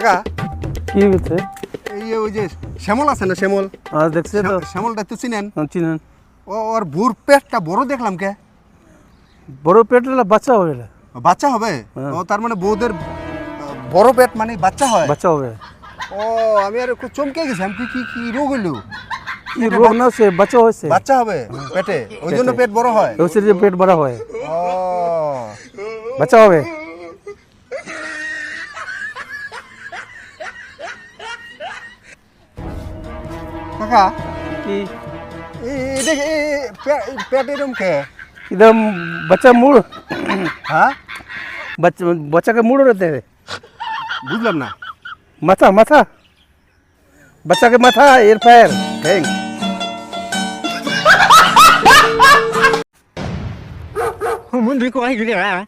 কাকা? কি হচ্ছে এই ওই যে শ্যামল আছে না শ্যামল? আর দেখছে তো। শ্যামলটা তো চিনেন? হ্যাঁ, চিনেন। ও ওর বুর পেটটা বড় দেখলাম কে? বড় পেটের বাচ্চা হবে বাচ্চা হবে? হ্যাঁ। ও তার মানে বউদের বড় পেট মানে বাচ্চা হয়? বাচ্চা হবে। ও আমি আর একটু চমকে গেছি। আমি কি- কি কি রোগ হইল? কি রোগ না সে বাচ্চা হয়েছে। বাচ্চা হবে পেটে? ওই জন্য পেট। বড় হয়? যে পেট বড় হয়। ও। বাচ্চা হবে। কাকা কি এই এটা কি- এই- এই পে- এই পেট এরম কে एकदम बच्चा मुड़ হ্যাঁ बच्चा बच्चा के मुड़ रहते हैं বুঝলাম না माथा माथा बच्चा के माथा air fire hang Không muốn đi coi cái gì cả.